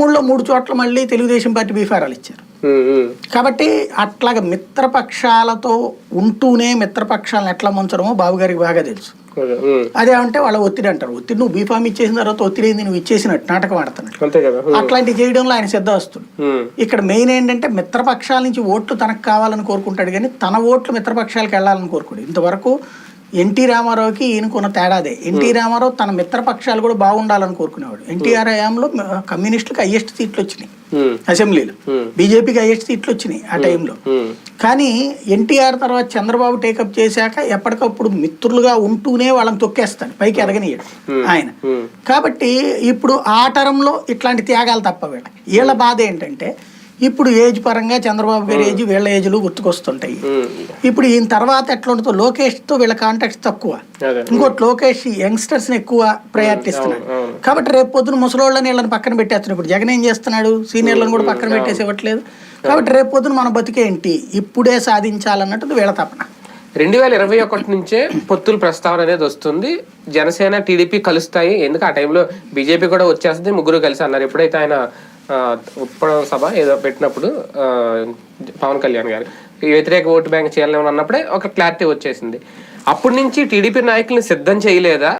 పదమూడులో మూడు చోట్ల మళ్ళీ తెలుగుదేశం పార్టీ బీఫారాలు ఇచ్చారు. కాబట్టి అట్లాగ మిత్రపక్షాలతో ఉంటూనే మిత్రపక్షాలను ఎట్లా ముంచడమో బాబు గారికి బాగా తెలుసు. Okay, um. అదే అంటే వాళ్ళ ఒత్తిడి అంటారు. ఒత్తిడి నువ్వు బీఫామ్ ఇచ్చేసిన తర్వాత ఒత్తిడి ఏంది? నువ్వు ఇచ్చేసినట్టు నాటకం ఉమ్, అట్లాంటివి చేయడంలో ఆయన సిద్ధవస్తుడు ఉమ్. ఇక్కడ మెయిన్ ఏంటంటే మిత్రపక్షాల నుంచి ఓట్లు తనకు కావాలని కోరుకుంటాడు కానీ తన ఓట్లు మిత్రపక్షాలకు వెళ్ళాలని కోరుకోడు. ఇంతవరకు ఎన్టీ రామారావుకి ఈయనకున్న తేడాదే ఎన్టీ రామారావు తన మిత్రపక్షాలు కూడా బాగుండాలని కోరుకునేవాడు. ఎన్టీఆర్ హయాంలో కమ్యూనిస్టులకు హయ్యెస్ట్ సీట్లు వచ్చినాయి. ఉమ్, అసెంబ్లీలో. Hmm. బీజేపీకి హైయెస్ట్ సీట్లు వచ్చినాయి ఆ టైంలో. కానీ ఎన్టీఆర్ తర్వాత చంద్రబాబు టేకప్ చేశాక ఎప్పటికప్పుడు మిత్రులుగా ఉంటూనే వాళ్ళని తొక్కేస్తాడు. పైకి ఎదగనియడు ఆయన. Hmm. కాబట్టి ఇప్పుడు ఆ టర్మ్లో ఇట్లాంటి త్యాగాలు తప్ప వీళ్ళ బాధ ఏంటంటే ఇప్పుడు ఏజ్ పరంగా చంద్రబాబు గారి ఏజ్ వీళ్ళ ఏజ్లు గుర్తుకొస్తుంటాయి. ఇప్పుడు ఈయన తర్వాత ఎట్లా ఉంటుందో లోకేష్తో వీళ్ళ కాంటాక్ట్స్ తక్కువ. ఇంకోటి లోకేష్ యంగ్స్టర్స్ని ఎక్కువ ప్రయారిటీ ఇస్తున్నాడు. కాబట్టి రేపు పొద్దున ముసలోళ్ళని వీళ్ళని పక్కన పెట్టేస్తున్నాడు. ఇప్పుడు జగన్ ఏం చేస్తున్నాడు? సీనియర్లను కూడా పక్కన పెట్టేసి ఇవ్వట్లేదు. కాబట్టి రేపు పొద్దున మన బతికేంటి ఇప్పుడే సాధించాలన్నట్టు వీళ్ళ తపన. రెండు వేల ఇరవై ఒకటి నుంచే పొత్తుల ప్రస్తావన అనేది వస్తుంది. జనసేన టీడీపీ కలుస్తాయి. ఎందుకు? ఆ టైంలో బీజేపీ కూడా వచ్చేస్తుంది. ముగ్గురు కలిసి అన్నారు. ఎప్పుడైతే ఆయన ఆ, సభ ఏదో పెట్టినప్పుడు పవన్ కళ్యాణ్ గారు. ఈ వ్యతిరేక ఓటు బ్యాంక్ చేయాలని అన్నప్పుడే ఒక క్లారిటీ వచ్చేసింది. అప్పటి నుంచి టీడీపీ నాయకుల్ని సిద్ధం చేయలేదా?